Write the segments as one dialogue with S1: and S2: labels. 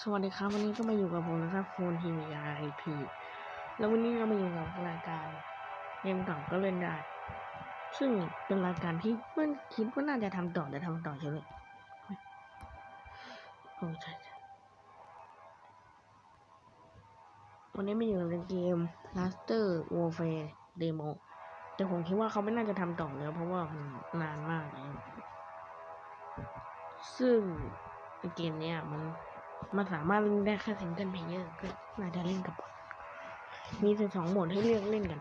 S1: สวัสดีครับวันนี้ก็มาอยู่กับผมนะครับโฟนทีวีไอพีแล้ววันนี้เรามาอยู่กับรายการเกมเก่าก็เล่นได้ ซึ่งเป็นรายการที่เพื่อนคิดว่าน่าจะทำต่อแต่ทำต่อเฉยเลยโอ้ใช่วันนี้มาอยู่ในเกม Master Warfare Demo แต่ผมคิดว่าเขาไม่น่าจะทำต่อแล้วเพราะว่ามันนานมากแล้ว ซึ่งเกมเนี้ยมันมันสามารถเล่นได้แค่ซิงเกิลเพลเยอร์ก็น่าจะเล่นกับบอทมีสิบสองโหมดให้เลือกเล่นกัน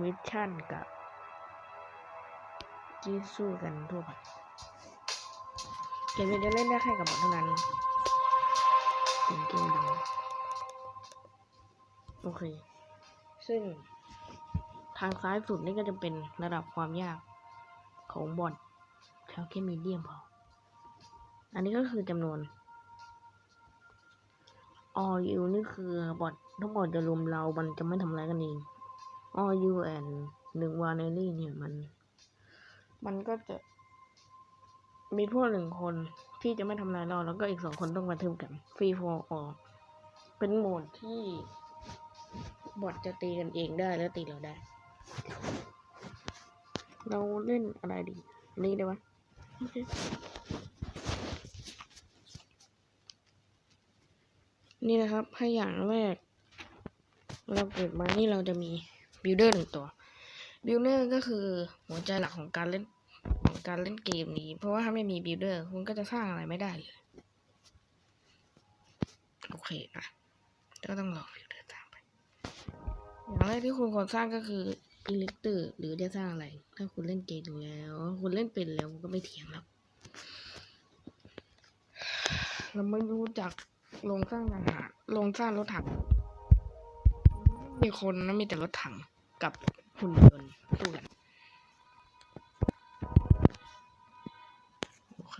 S1: มิชชั่นกับที่สู้กันทั่วไปเกมนี้จะเล่นได้แค่กับบอทเท่านั้นเป็นเกมดังโอเค ซึ่งทางซ้ายสุดนี่ก็จะเป็นระดับความยากของบอทแล้วแค่มีเดียมพอ อันนี้ก็คือจำนวน all you นี่คือบอททั้งหมดจะรวมเรา มันจะไม่ทำร้ายกันเอง all you and หนึ่งวาเนลลี่เนี่ยมัน มันก็จะ มีพวกหนึ่งคนที่จะไม่ทำร้ายเรา แล้วก็อีกสองคนต้องกระทืบกัน free for all เป็นโหมดที่บอทจะตีกันเองได้แล้วตีเราได้ เราเล่นอะไรดี นี่ได้ปะโอเค นี่นะครับถ้อย่างแรก เราเกิดมานี่เราจะมีบิลเดอร์หนึ่งตัวบิลเดอร์ก็คือหัวใจหลักของการเล่นของการเล่นเกมนี้ เพราะว่าถ้าไม่มีบิลเดอร์คุณก็จะสร้างอะไรไม่ได้เลยโอเคนะก็ต้องรอบิลเดอร์ตามไป อย่างแรกที่คุณควรสร้างก็คืออิเล็กเตอร์หรือจะสร้างอะไร ถ้าคุณเล่นเกมอยู่แล้ว คุณเล่นเป็นแล้วก็ไม่เถียงแล้วเราไม่รู้จัก ลงสร้างทหารลงสร้างรถถัง มีคนนะมีแต่รถถังกับหุ่นยนต์สู้กันโอเค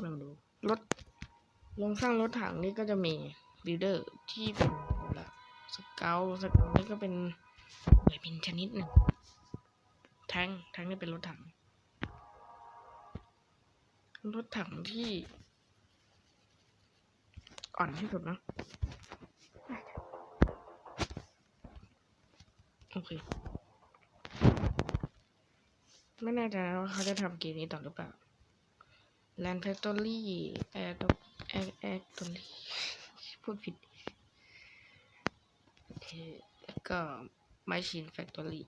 S1: เราดูรถลงสร้างรถถังนี่ก็จะมีบิลเดอร์ที่เป็นละสเกลสเกลนี่ก็เป็นเหมือนเป็นชนิดหนึ่งแทงแทงนี่เป็นรถถัง รถถังที่ อ่อนที่สุดนะโอเค ไม่แน่ใจว่าเขาจะทำเกมนี้ต่อหรือเปล่า Land Factory Air Air Air Factory พูดผิดแล้วก็ Machine Factory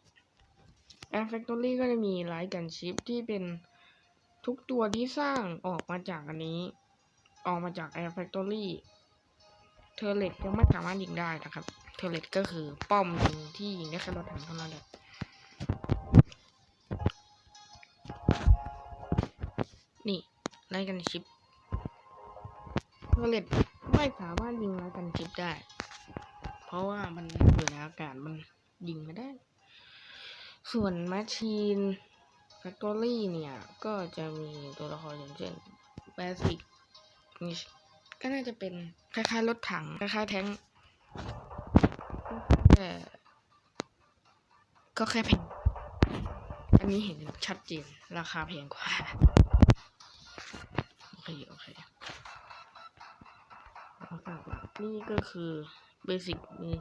S1: Air Factory ก็จะมีไลท์กันชิปที่เป็นทุกตัวที่สร้างออกมาจากอันนี้ ออกมาจาก Air Factory เทอร์เลตยังไม่สามารถยิงได้นะครับ เทอร์เลตก็คือป้อมยิงที่ยิงได้แค่รถถังเท่านั้นแหละนี่ไล่กันชิปเทอร์เลตไม่สามารถยิงไล่กันชิปได้ เพราะว่ามันอยู่ในอากาศมันยิงไม่ได้ ส่วนแมชชีนแฟคทอรี่เนี่ย ก็จะมีตัวละครอย่างเช่นเบสิกนี่ ก็น่าจะเป็นคล้ายๆรถถังคล้ายๆแท้งแต่ก็แค่แพงอันนี้เห็นชัดเจนราคาแพงกว่า โอเค โอเคเอาฝากหลักนี่ก็คือเบสิกนี่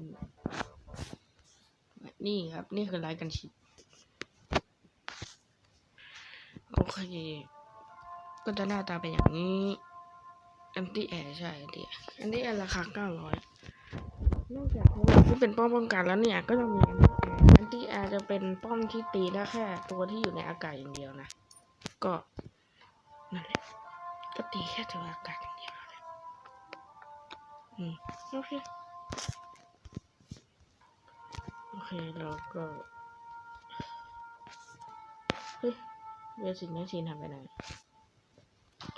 S1: นี่ นี่ครับ นี่คือรายกันชิโอเค ก็จะหน้าตาเป็นอย่างนี้แอนตี้แอร์ใช่อันตี้อันตี้แอร์ราคาเก้าร้อยนอกจากที่เป็นป้อมป้องกันแล้วเนี่ย ก็จะมีอันตี้แอร์อันตี้แอร์จะเป็นป้อมที่ตีได้แค่ ตัวที่อยู่ในอากาศอย่างเดียวนะ ก็นั่นแหละก็ตีแค่ตัวอากาศอย่างเดียวเลยอืมโอเค เคเราก็เฮ้ยเบสิกแมชชีนทำไปไหน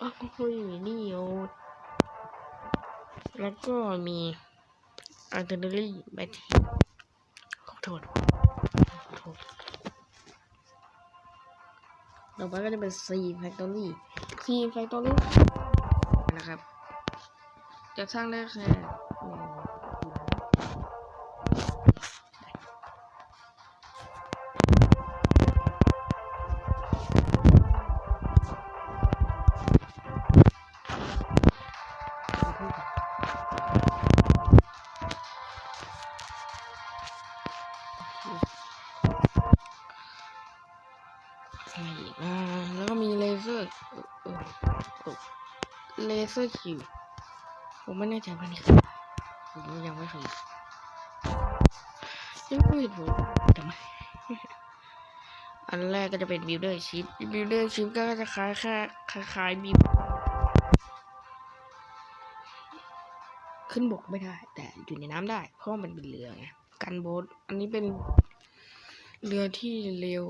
S1: อ๋อเฮ้ยนี่โอแล้วก็มีอัลเทอร์เนอรี่แบทขอโทษขอโทษต่อไปก็จะเป็น C Factory C Factory นะครับ จะสร้างได้แค่ เลเซอร์คิวผมไม่แน่ใจว่านี่คืออะไรผมยังไม่เคยยังไม่เห็นผมทำไมอันแรกก็จะเป็นบิลเดอร์ชิปบิลเดอร์ชิปก็จะคล้ายแค่คล้ายๆบิลขึ้นบกไม่ได้ แต่อยู่ในน้ำได้ เพราะมันเป็นเรือไงกันโบ๊ทอันนี้เป็นเรือที่เร็ว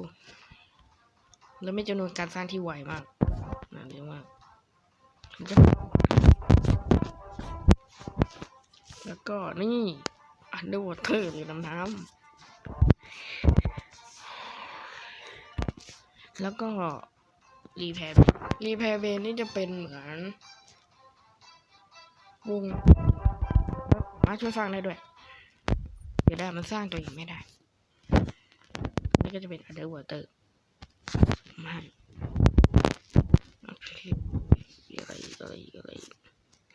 S1: และไม่จำนวนการสร้างที่ไวมาก แล้วก็นี่อันเดอร์วอเตอร์หรือน้ำน้ำแล้วก็รีแพร์รีแพร์เบนนี่จะเป็นเหมือน วงมาช่วยสร้างได้ด้วย เดี๋ยวได้มันสร้างตัวเองไม่ได้ นี่ก็จะเป็น underwater มันอะไร อะไรอะไร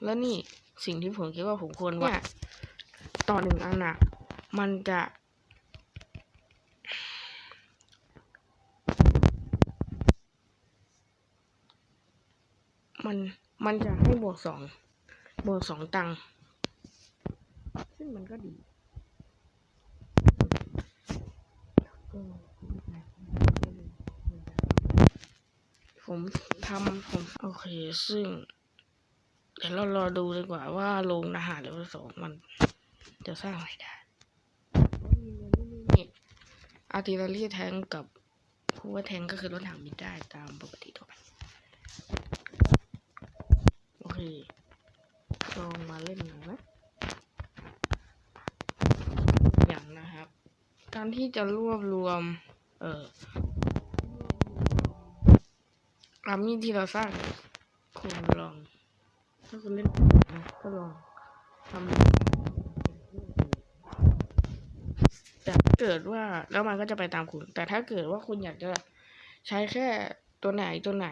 S1: แล้วนี่สิ่งที่ผมคิดว่าผมควรว่าต่อหนึ่งอันอะมันจะมันมันจะให้บวกสองบวกสองตังค์ซึ่งมันก็ดี ผมทำผมโอเค ซึ่ง เดี๋ยวเรารอดูดีกว่าว่าโรงอาหารเลเวลสองมัน จะสร้างอะไรได้อาร์ติลเลอรี่แทงกับผู้ว่าแทงก็คือรถถังบินได้ตามปกติทั่วไปโอเคลองมาเล่นหน่อยไหมอย่างนะครับ การที่จะรวบรวม เอ่อ อามีที่เราสร้างเนี่ยคุณลอง ถ้าคุณเล่นนะก็ลองทำแต่ถ้าเกิดว่าแล้วมันก็จะไปตามคุณ แต่ถ้าเกิดว่าคุณอยากจะใช้แค่ตัวไหนตัวไหน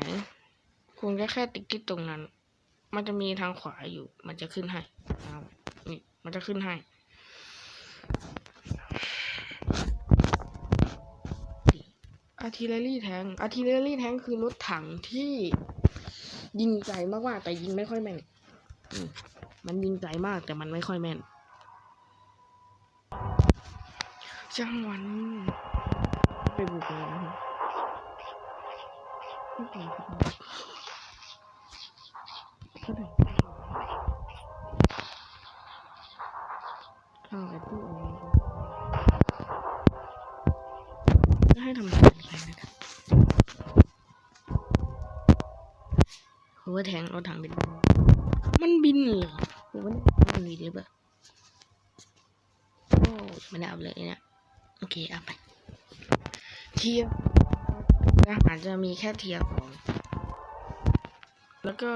S1: คุณก็แค่ติ๊กที่ตรงนั้น มันจะมีทางขวาอยู่ มันจะขึ้นให้นะครับนี่มันจะขึ้นให้ อาร์ติเลอรี่แทงอาร์ติเลอรี่แทงคือรถถังที่ยิงไกลมากๆแต่ยิงไม่ค่อยแม่นมันยิงไกลมากแต่มันไม่ค่อยแม่นจังหวันไปบุกเลยนะครับไม่ไปครับเท่าไหร่เข้าไปตู้เอาไว้ก็ให้ทำ โหแทงรถถังบิน มันบินเหรอโหมันมันบินหรือเปล่าโอ้ไม่ได้เอาเลยเนี่ยโอเคเอาไปเทียร์อาหารจะมีแค่เทียร์สองแล้วก็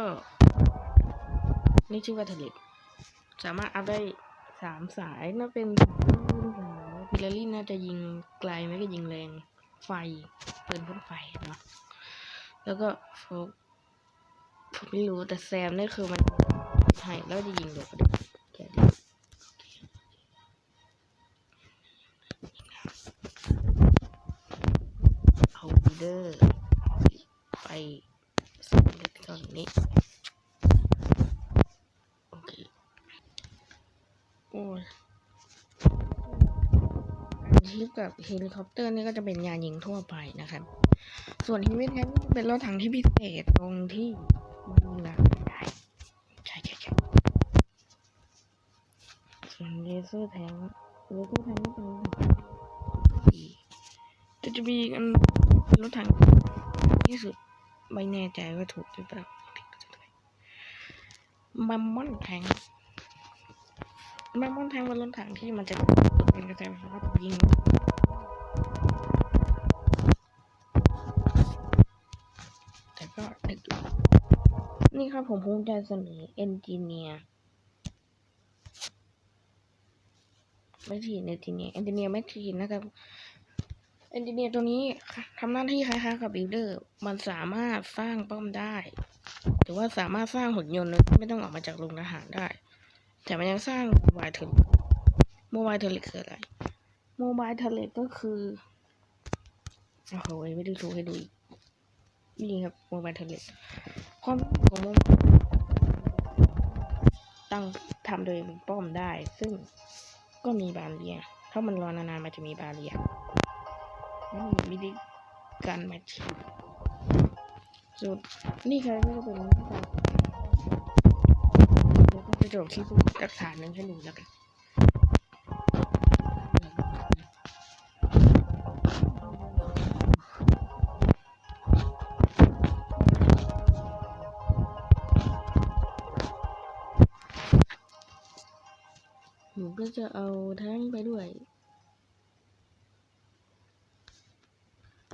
S1: นี่ชื่อว่าเทเลสามารถอัพได้สามสายน่าเป็นพิลารี่น่าจะยิงไกลไม่ก็ยิงแรงไฟปืนพ่นไฟเนาะแล้วก็โฟก ผมไม่รู้แต่แซมนี่คือมันใช่แล้วจะยิงโดดแค่นี้เอาบีเดอร์ไปสำเร็จก่อนนี้โอเคโอ้ยชิปกับเฮลิคอปเตอร์นี่ก็จะเป็นยานยิงทั่วไปนะครับ ส่วนฮิวิตแทนก็จะเป็นรถถังที่พิเศษตรงที่ มันยิงแลได้ใช่ใช่ใช่ส่วนเลเซอร์แทงเลเซอร์แทงก็เป็นรถถังที่แต่จะมีอันเป็นรถถังที่สุดไม่แน่ใจว่าถูกหรือเปล่ามัมมอนแทงมัมมอนแทงเป็นรถถังที่มันจะเป็นกระแสไฟฟ้ายิง ครับ ผมภูมิใจเสนอเอนจิเนียร์ไม่ทีเอนจิเนียร์เอนจิเนียร์ไม่ทีนะครับเอนจิเนียร์ตัวนี้ทำหน้าที่คล้ายๆกับบิลเดอร์ มันสามารถสร้างป้อมได้ หรือว่าสามารถสร้างหุ่นยนต์ที่ไม่ต้องออกมาจากโรงอาหารได้ แต่มันยังสร้างโมบายเทอร์โมบายเทอร์เลคืออะไรโมบายเทอร์เลก็คือโอ้โหไม่ได้ดูให้ดูอีกนี่ครับโมบายเทเลต ความของมบายตั้งทำโดยป้อมได้ ซึ่งก็มีบาเรีย ถ้ามันรอนานๆมันจะมีบาเรียไม่มีวิธีการแมทชิ่งสุดนี่ครับก็เป็นวิธีการแล้วก็จะจบที่ผู้รักษาหนึ่งให้ดูแล้วกัน ก็จะเอาแท้งไปด้วย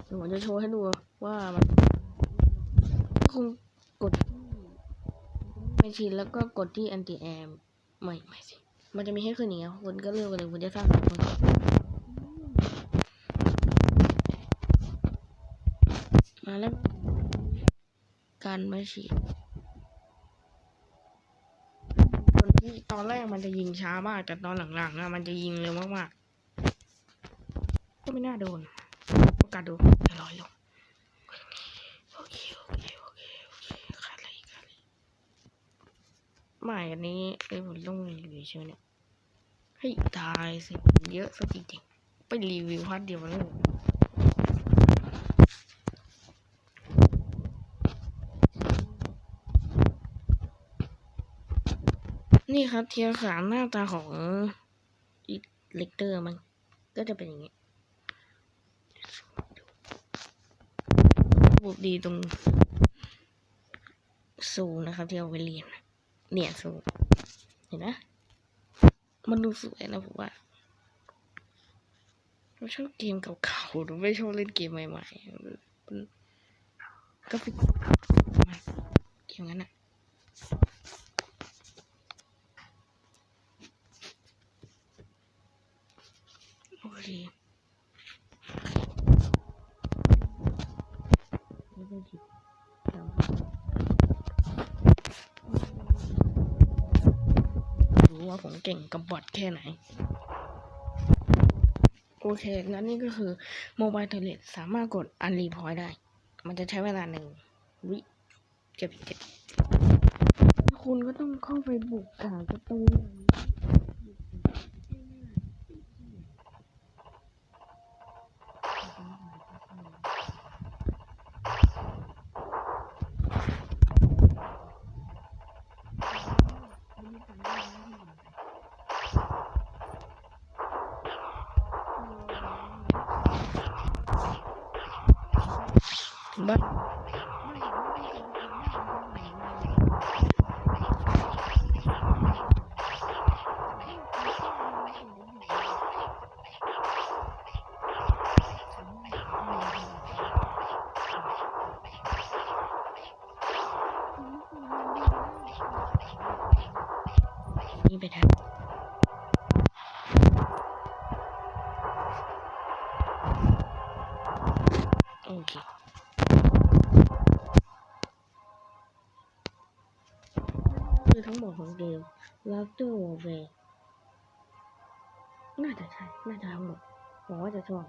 S1: เดี๋ยวผมจะโชว์ให้ดูว่ามันคงกดไม่ชินแล้วก็กดที่ anti air ไม่ไม่สิ มันจะมีให้ขึ้นอย่างเงี้ยคุณก็เลือกไปเลยคุณจะสร้างสองคนมาแล้วการไม่ฉีด ตอนแรกมันจะยิงช้ามาก แต่ตอนหลังๆอะมันจะยิงเร็วมากๆ ก็ไม่น่าโดนโอกาสโดนจะลอยลงโอเคโอเคโอเคโอเคขาดอะไรอีกขาดอะไรอีกไม่อันนี้เอ้ยผมต้องรีวิวใช่ไหมเนี่ยให้ยตายสิเยอะสักจริงๆไปรีวิวพาร์ทเดียวมันไม่หมด นี่ครับเทียร์สามหน้าตาของอีเลกเตอร์มันก็จะเป็นอย่างนี้ระบดีตรงสูงนะครับ ที่เอาไว้เรียน เนี่ยสูงเห็นไหมมันดูสวยนะผมว่าเราชอบเกมเก่าๆหรือไม่ชอบเล่นเกมใหม่ๆมันก็ฟิกเกมนั้นอะ ผมเก่งกับบอทแค่ไหน โอเค งั้นนี่ก็คือโมบายเทเลตสามารถกดอันรีพอยได้ มันจะใช้เวลาหนึ่งวิเก็บเก็บคุณก็ต้องเข้าไปบุกกาประตู บ้านนี่ไปทาง ทั้งหมดของเกม Laughter Warfare น่าจะใช่ น่าจะทั้งหมดหวังว่าจะชอบ